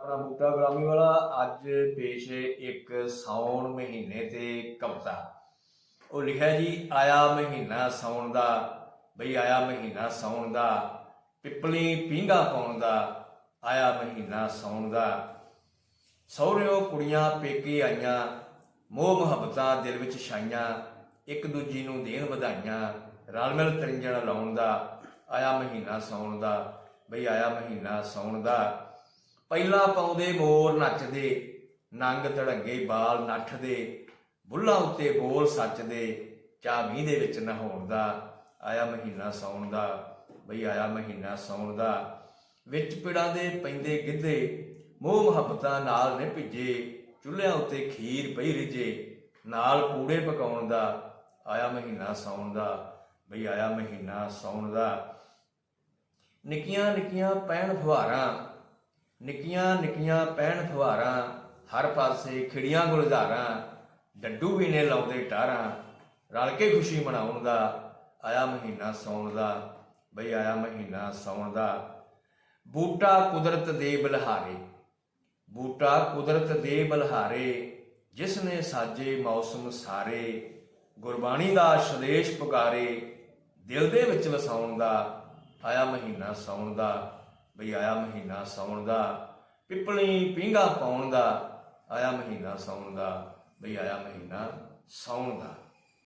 ਆਪਣਾ ਬੂਟਾ ਗੁਲਾਮੀ ਵਾਲਾ ਅੱਜ ਪੇਸ਼ ਹੈ ਇੱਕ ਸਾਉਣ ਮਹੀਨੇ ਤੇ ਕਵਿਤਾ। ਉਹ ਲਿਖਿਆ ਜੀ, ਆਇਆ ਮਹੀਨਾ ਸਾਉਣ ਦਾ, ਬਈ ਆਇਆ ਮਹੀਨਾ ਸਾਉਣ ਦਾ, ਪਿੱਪਲੀ ਪੀਂਗਾ ਪਾਉਣ ਦਾ, ਆਇਆ ਮਹੀਨਾ ਸਾਉਣ ਦਾ। ਸਹੁਰਿਓ ਕੁੜੀਆਂ ਪੇਕੇ ਆਈਆਂ, ਮੋਹ ਮੁਹੱਬਤਾਂ ਦਿਲ ਵਿੱਚ ਛਾਈਆਂ, ਇੱਕ ਦੂਜੀ ਨੂੰ ਦੇਣ ਵਧਾਈਆਂ, ਰਲ ਮਿਲ ਤਰਿੰਜਣ ਲਾਉਣ ਦਾ, ਆਇਆ ਮਹੀਨਾ ਸਾਉਣ ਦਾ, ਬਈ ਆਇਆ ਮਹੀਨਾ ਸਾਉਣ ਦਾ। ਪਹਿਲਾਂ ਪਾਉਂਦੇ ਮੋਰ ਨੱਚਦੇ, ਨੰਗ ਧੜੰਗੇ ਬਾਲ ਨੱਠਦੇ, ਬੁੱਲਾਂ ਉੱਤੇ ਬੋਲ ਸੱਚਦੇ ਚਾ ਮੀਂਹ ਦੇ ਵਿੱਚ ਨਹਾਉਣ ਦਾ, ਆਇਆ ਮਹੀਨਾ ਸਾਉਣ ਦਾ, ਬਈ ਆਇਆ ਮਹੀਨਾ ਸਾਉਣ ਦਾ। ਵਿੱਚ ਪਿੜਾਂ ਦੇ ਪੈਂਦੇ ਗਿੱਧੇ, ਮੋਹ ਮੁਹੱਬਤਾਂ ਨਾਲ ਨੇ ਭਿੱਜੇ, ਚੁੱਲ੍ਹਿਆਂ ਉੱਤੇ ਖੀਰ ਪਈ ਰਿਜੇ ਨਾਲ ਕੂੜੇ ਪਕਾਉਣ ਦਾ, ਆਇਆ ਮਹੀਨਾ ਸਾਉਣ ਦਾ, ਬਈ ਆਇਆ ਮਹੀਨਾ ਸਾਉਣ ਦਾ। ਨਿੱਕੀਆਂ ਨਿੱਕੀਆਂ ਪੈਣ ਫੁਹਾਰਾਂ ਨਿੱਕੀਆਂ ਨਿੱਕੀਆਂ ਪਹਿਣ ਫੁਹਾਰਾਂ ਹਰ ਪਾਸੇ ਖਿੜੀਆਂ ਗੁਲਜ਼ਾਰਾਂ, ਡੱਡੂ ਵੀ ਨੇ ਲਾਉਂਦੇ ਟਾਰਾਂ ਰਲ ਕੇ ਖੁਸ਼ੀ ਮਨਾਉਣ ਦਾ, ਆਇਆ ਮਹੀਨਾ ਸੌਣ ਦਾ, ਬਈ ਆਇਆ ਮਹੀਨਾ ਸੌਣ ਦਾ। ਬੂਟਾ ਕੁਦਰਤ ਦੇ ਬਲਹਾਰੇ, ਬੂਟਾ ਕੁਦਰਤ ਦੇ ਬਲਹਾਰੇ, ਜਿਸ ਨੇ ਸਾਜੇ ਮੌਸਮ ਸਾਰੇ, ਗੁਰਬਾਣੀ ਦਾ ਸੰਦੇਸ਼ ਪੁਕਾਰੇ, ਦਿਲ ਦੇ ਵਿੱਚ ਵਸਾਉਣ ਦਾ, ਆਇਆ ਮਹੀਨਾ ਸੌਣ ਦਾ। ਬਈ ਆਇਆ ਮਹੀਨਾ ਸੌਣ ਦਾ, ਪਿੱਪਲੀ ਪੀਂਗਾ ਪਾਉਣ ਦਾ, ਆਇਆ ਮਹੀਨਾ ਸੌਣ ਦਾ, ਬਈ ਆਇਆ ਮਹੀਨਾ ਸੌਣ ਦਾ।